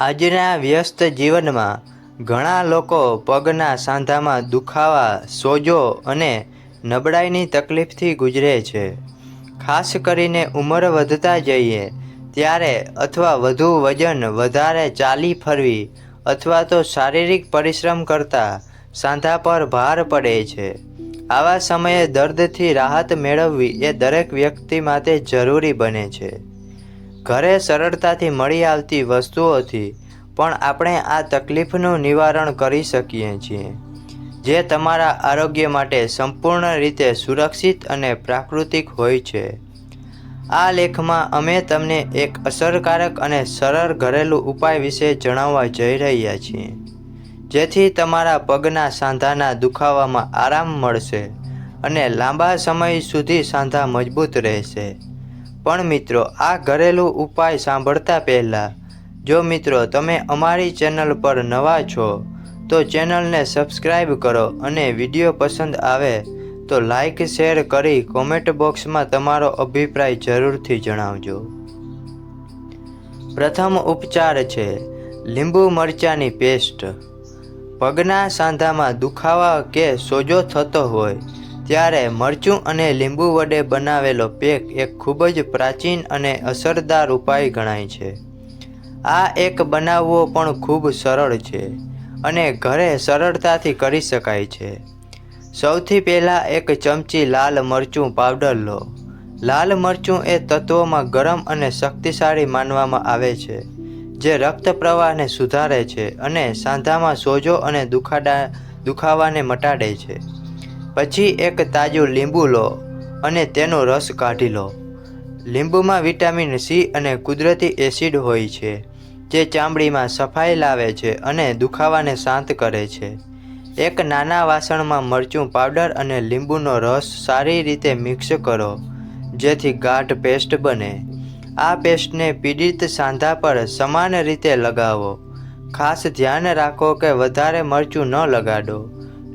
આજના વ્યસ્ત જીવનમાં ઘણા લોકો પગના સાંધામાં દુખાવા, સોજો અને નબળાઈની તકલીફથી ગુજરે છે. ખાસ કરીને ઉંમર વધતા જઈએ ત્યારે અથવા વધુ વજન વધારે ચાલી ફરવી અથવા તો શારીરિક પરિશ્રમ કરતાં સાંધા પર ભાર પડે છે. આવા સમયે દર્દથી રાહત મેળવવી એ દરેક વ્યક્તિ માટે જરૂરી બને છે. ઘરે સરળતાથી મળી આવતી વસ્તુઓથી પણ આપણે આ તકલીફનું નિવારણ કરી શકીએ છીએ, જે તમારા આરોગ્ય માટે સંપૂર્ણ રીતે સુરક્ષિત અને પ્રાકૃતિક હોય છે. આ લેખમાં અમે તમને એક અસરકારક અને સરળ ઘરેલું ઉપાય વિશે જણાવવા જઈ રહ્યા છીએ, જેથી તમારા પગના સાંધાના દુખાવામાં આરામ મળશે અને લાંબા સમય સુધી સાંધા મજબૂત રહેશે. પણ મિત્રો, આ ઘરેલું ઉપાય સાંભળતા પહેલાં, જો મિત્રો તમે અમારી ચેનલ પર નવા છો, તો ચેનલને સબસ્ક્રાઈબ કરો અને વીડિયો પસંદ આવે, તો લાઈક શેર કરી કોમેન્ટ બોક્સમાં તમારો અભિપ્રાય જરૂરથી જણાવજો. પ્રથમ ઉપચાર છે, લીંબુ મરચાંની પેસ્ટ. પગના સાંધામાં દુખાવા કે સોજો થતો હોય ત્યારે મરચું અને લીંબુ વડે બનાવેલો પેક એક ખૂબ જ પ્રાચીન અને અસરદાર ઉપાય ગણાય છે. આ એક બનાવવો પણ ખૂબ સરળ છે અને ઘરે સરળતાથી કરી શકાય છે. સૌથી પહેલાં એક ચમચી લાલ મરચું પાવડર લો. લાલ મરચું એ તત્વોમાં ગરમ અને શક્તિશાળી માનવામાં આવે છે, જે રક્ત પ્રવાહને સુધારે છે અને સાંધામાં સોજો અને દુખાડા દુખાવાને મટાડે છે. પછી એક તાજું લીંબુ લો અને તેનો રસ કાઢી લો. લીંબુમાં વિટામિન સી અને કુદરતી એસિડ હોય છે, જે ચામડીમાં સફાઈ લાવે છે અને દુખાવાને શાંત કરે છે. એક નાના વાસણમાં મરચું પાવડર અને લીંબુનો રસ સારી રીતે મિક્સ કરો, જેથી ગાઢ પેસ્ટ બને. આ પેસ્ટને પીડિત સાંધા પર સમાન રીતે લગાવો. ખાસ ધ્યાન રાખો કે વધારે મરચું ન લગાડો.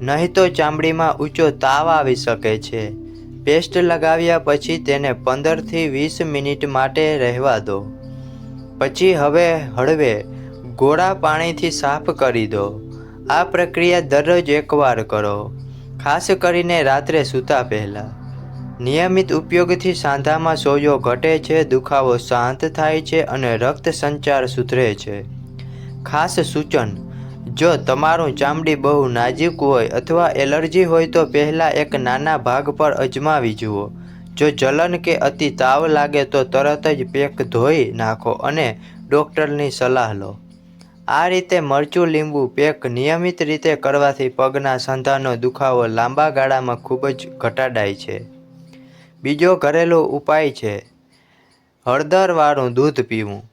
નહીં તો ચામડીમાં ઊંચો તાવ આવી શકે છે. પેસ્ટ લગાવ્યા પછી તેને પંદરથી વીસ મિનિટ માટે રહેવા દો. પછી હવે હળવે, ગોળા પાણીથી સાફ કરી દો. આ પ્રક્રિયા દરરોજ એકવાર કરો, ખાસ કરીને રાત્રે સૂતા પહેલાં. નિયમિત ઉપયોગથી સાંધામાં સોજો ઘટે છે, દુખાવો શાંત થાય છે અને રક્ત સંચાર સુધરે છે. ખાસ સૂચન જો તમારું ચામડી બહુ નાજુક હોય અથવા એલર્જી હોય તો પહેલાં એક નાના ભાગ પર અજમાવી જુઓ. જો જલન કે અતિ તાવ લાગે તો તરત જ પેક ધોઈ નાખો અને ડૉક્ટરની સલાહ લો. આ રીતે મરચું લીંબુ પેક નિયમિત રીતે કરવાથી પગના સંધાનો દુખાવો લાંબા ગાળામાં ખૂબ જ ઘટાડાય છે. બીજો ઘરેલું ઉપાય છે. હળદરવાળું દૂધ પીવું.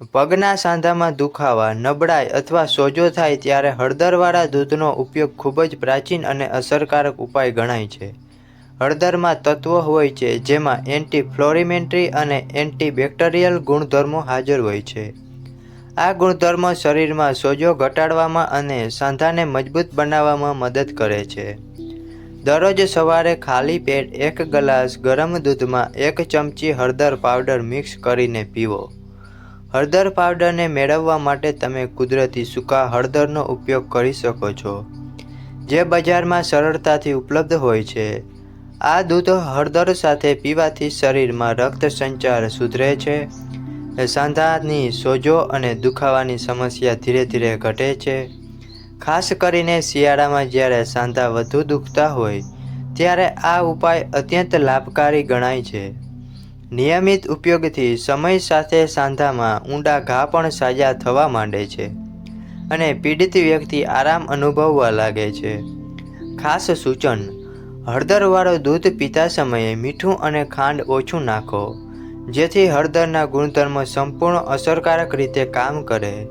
પગના સાંધામાં દુખાવા, નબળાઈ અથવા સોજો થાય ત્યારે હળદરવાળા દૂધનો ઉપયોગ ખૂબ જ પ્રાચીન અને અસરકારક ઉપાય ગણાય છે. હળદરમાં તત્વો હોય છે જેમાં એન્ટી ફ્લોરિમેન્ટ્રી અને એન્ટીબેક્ટેરિયલ ગુણધર્મો હાજર હોય છે. આ ગુણધર્મો શરીરમાં સોજો ઘટાડવામાં અને સાંધાને મજબૂત બનાવવામાં મદદ કરે છે. દરરોજ સવારે ખાલી પેટ એક ગ્લાસ ગરમ દૂધમાં એક ચમચી હળદર પાવડર મિક્સ કરીને પીવો. હળદર પાવડરને મેળવવા માટે તમે કુદરતી સૂકા હળદરનો ઉપયોગ કરી શકો છો, જે બજારમાં સરળતાથી ઉપલબ્ધ હોય છે. આ દૂધ હળદર સાથે પીવાથી શરીરમાં રક્ત સંચાર સુધરે છે, સાંધાની સોજો અને દુખાવાની સમસ્યા ધીરે ધીરે ઘટે છે. ખાસ કરીને શિયાળામાં જ્યારે સાંધા વધુ દુખતા હોય, ત્યારે આ ઉપાય અત્યંત લાભકારી ગણાય છે. નિયમિત ઉપયોગથી સમય સાથે સાંધામાં ઊંડા ઘા પણ સાજા થવા માંડે છે અને પીડિત વ્યક્તિ આરામ અનુભવવા લાગે છે. ખાસ સૂચન, હળદરવાળું દૂધ પીતા સમયે મીઠું અને ખાંડ ઓછું નાખો, જેથી હળદરના ગુણધર્મ સંપૂર્ણ અસરકારક રીતે કામ કરે.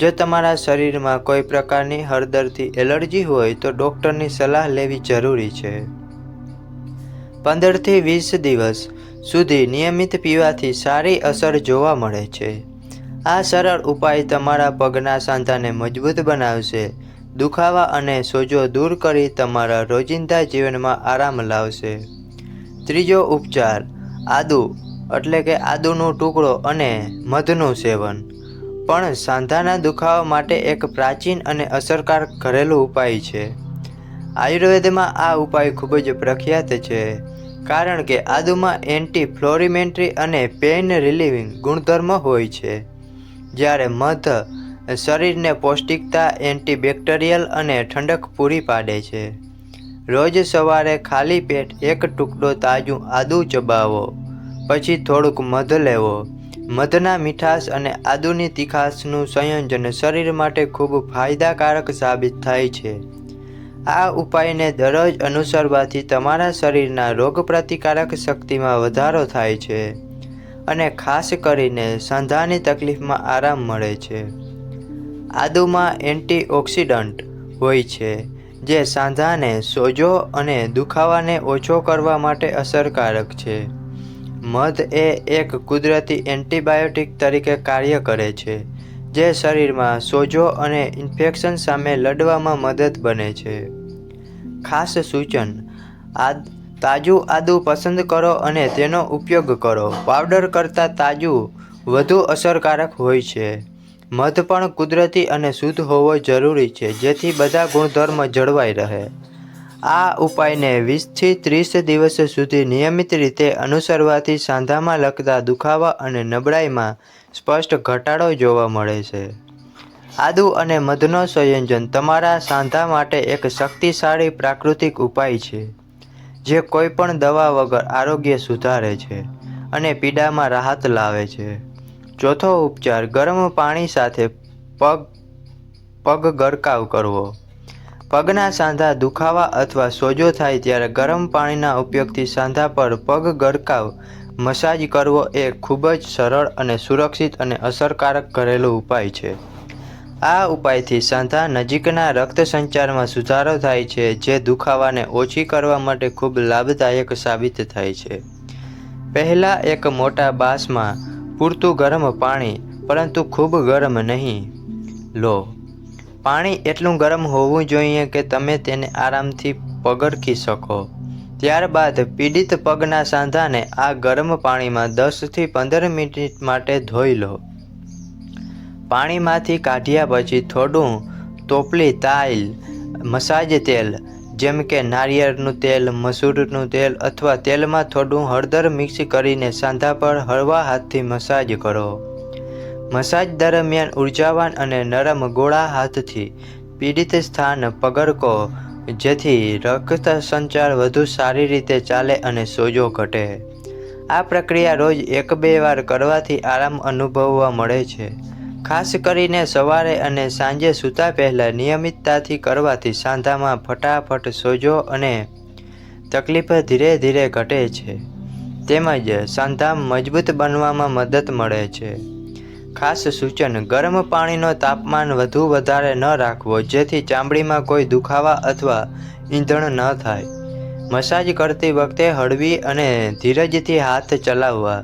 જો તમારા શરીરમાં કોઈ પ્રકારની હળદરથી એલર્જી હોય તો ડૉક્ટરની સલાહ લેવી જરૂરી છે. પંદરથી વીસ દિવસ સુધી નિયમિત પીવાથી સારી અસર જોવા મળે છે. આ સરળ ઉપાય તમારા પગના સાંધાને મજબૂત બનાવશે, દુખાવા અને સોજો દૂર કરી તમારા રોજિંદા જીવનમાં આરામ લાવશે. ત્રીજો ઉપચાર, આદુ, એટલે કે આદુનો ટુકડો અને મધનું સેવન. પણ સાંધાના દુખાવા માટે એક પ્રાચીન અને અસરકારક ઘરેલું ઉપાય છે. આયુર્વેદમાં આ ઉપાય ખૂબ જ પ્રખ્યાત છે. કારણ કે આદુમાં એન્ટી ફ્લોરિમેન્ટરી અને પેઇન રિલીવિંગ ગુણધર્મ હોય છે. જ્યારે મધ શરીરને પૌષ્ટિકતા એન્ટીબેક્ટેરિયલ અને ઠંડક પૂરી પાડે છે. રોજ સવારે ખાલી પેટ એક ટુકડો તાજું આદું ચબાવો, પછી થોડુંક મધ લેવો. મધના મીઠાશ અને આદુની તીખાશનું સંયોજન શરીર માટે ખૂબ ફાયદાકારક સાબિત થાય છે. આ ઉપાયને દરરોજ અનુસરવાથી તમારા શરીરના રોગપ્રતિકારક શક્તિમાં વધારો થાય છે અને ખાસ કરીને સાંધાની તકલીફમાં આરામ મળે છે. આદુમાં એન્ટીઓક્સિડન્ટ હોય છે, જે સાંધાને સોજો અને દુખાવાને ઓછો કરવા માટે અસરકારક છે. મધ એ એક કુદરતી એન્ટીબાયોટિક તરીકે કાર્ય કરે છે જે શરીરમાં સોજો અને ઇન્ફેક્શન સામે લડવામાં મદદ બને છે. ખાસ સૂચન, આદ, તાજું આદું પસંદ કરો અને તેનો ઉપયોગ કરો. પાવડર કરતાં તાજું વધુ અસરકારક હોય છે. મધ પણ કુદરતી અને શુદ્ધ હોવો જરૂરી છે, જેથી બધા ગુણધર્મ જળવાઈ રહે. આ ઉપાયને વીસથી ત્રીસ દિવસ સુધી નિયમિત રીતે અનુસરવાથી સાંધામાં લગતા દુખાવા અને નબળાઈમાં સ્પષ્ટ ઘટાડો જોવા મળે છે. આદુ અને મધનો સંયોજન તમારા સાંધા માટે એક શક્તિશાળી પ્રાકૃતિક ઉપાય છે, જે કોઈપણ દવા વગર આરોગ્ય સુધારે છે અને પીડામાં રાહત લાવે છે. ચોથો ઉપચાર, ગરમ પાણી સાથે પગ પગ ગરકાવ કરવો. પગના સાંધા દુખાવા અથવા સોજો થાય ત્યારે ગરમ પાણીના ઉપયોગથી સાંધા પર પગ ગરકાવ, મસાજ કરવો એ ખૂબ જ સરળ અને સુરક્ષિત અને અસરકારક ઘરેલું ઉપાય છે. આ ઉપાયથી સાંધા નજીકના રક્ત સંચારમાં સુધારો થાય છે, જે દુખાવાને ઓછી કરવા માટે ખૂબ લાભદાયક સાબિત થાય છે. પહેલાં એક મોટા બાસમાં પૂરતું ગરમ પાણી, પરંતુ ખૂબ ગરમ નહીં. લો. પાણી એટલું ગરમ હોવું જોઈએ કે તમે તેને આરામથી પગરખી શકો. ત્યારબાદ પીડિત પગના સાંધાને આ ગરમ પાણીમાં દસથી પંદર મિનિટ માટે ધોઈ લો. પાણીમાંથી કાઢ્યા પછી થોડું તોપલી તાઈલ મસાજ તેલ, જેમ કે નારિયેળનું તેલ, મસૂરનું તેલ અથવા તેલમાં થોડું હળદર મિક્સ કરીને સાંધા પર હળવા હાથથી મસાજ કરો. મસાજ દરમિયાન ઉર્જાવાન અને નરમ ગોળા હાથથી પીડિત સ્થાન પગરકો જેથી રક્ત સંચાર વધુ સારી રીતે ચાલે અને સોજો ઘટે. આ પ્રક્રિયા રોજ એક બે વાર કરવાથી આરામ અનુભવવા મળે છે. ખાસ કરીને સવારે અને સાંજે સૂતા પહેલાં નિયમિતતાથી કરવાથી સાંધામાં ફટાફટ સોજો અને તકલીફ ધીરે ધીરે ઘટે છે. તેમજ સાંધા મજબૂત બનવામાં મદદ મળે છે. ખાસ સૂચન, ગરમ પાણીનો તાપમાન વધુ વધારે ન રાખવો, જેથી ચામડીમાં કોઈ દુખાવા અથવા ઈંધણ ન થાય. મસાજ કરતી વખતે હળવી અને ધીરજથી હાથ ચલાવવા.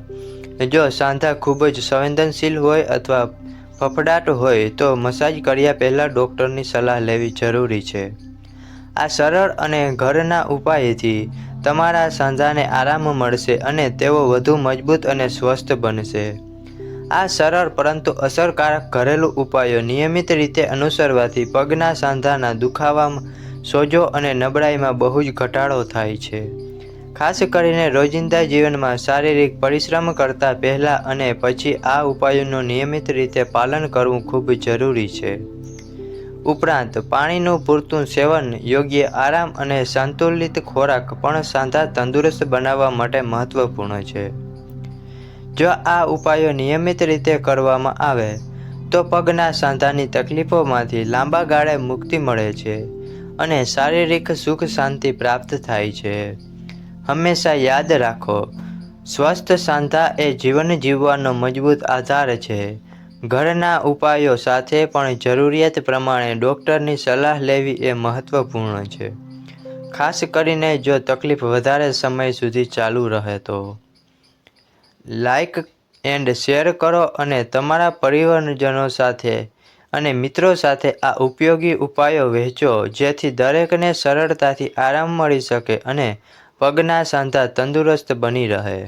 જો સાંધા ખૂબ જ સંવેદનશીલ હોય અથવા ફફડાટ હોય, તો મસાજ કર્યા પહેલાં ડૉક્ટરની સલાહ લેવી જરૂરી છે. આ સરળ અને ઘરના ઉપાયથી તમારા સાંધાને આરામ મળશે અને તેઓ વધુ મજબૂત અને સ્વસ્થ બનશે. આ સરળ પરંતુ અસરકારક ઘરેલું ઉપાયો નિયમિત રીતે અનુસરવાથી પગના સાંધાના દુખાવામાં, સોજો અને નબળાઈમાં બહુ જ ઘટાડો થાય છે. ખાસ કરીને રોજિંદા જીવનમાં શારીરિક પરિશ્રમ કરતાં પહેલાં અને પછી આ ઉપાયોનું નિયમિત રીતે પાલન કરવું ખૂબ જરૂરી છે. ઉપરાંત, પાણીનું પૂરતું સેવન, યોગ્ય આરામ અને સંતુલિત ખોરાક પણ સાંધા તંદુરસ્ત બનાવવા માટે મહત્વપૂર્ણ છે. જો આ ઉપાયો નિયમિત રીતે કરવામાં આવે, તો પગના સાંધાની તકલીફોમાંથી લાંબા ગાળે મુક્તિ મળે છે અને શારીરિક સુખ શાંતિ પ્રાપ્ત થાય છે. હંમેશા યાદ રાખો, સ્વસ્થ સાંધા એ જીવન જીવવાનો મજબૂત આધાર છે. ઘરના ઉપાયો સાથે પણ જરૂરિયાત પ્રમાણે ડૉક્ટરની સલાહ લેવી એ મહત્વપૂર્ણ છે. ખાસ કરીને જો તકલીફ વધારે સમય સુધી ચાલુ રહે તો. લાઈક એન્ડ શેર કરો અને તમારા પરિવારજનો સાથે અને મિત્રો સાથે આ ઉપયોગી ઉપાયો વહેંચો, જેથી દરેકને સરળતાથી આરામ મળી શકે અને પગના સાંધા તંદુરસ્ત બની રહે.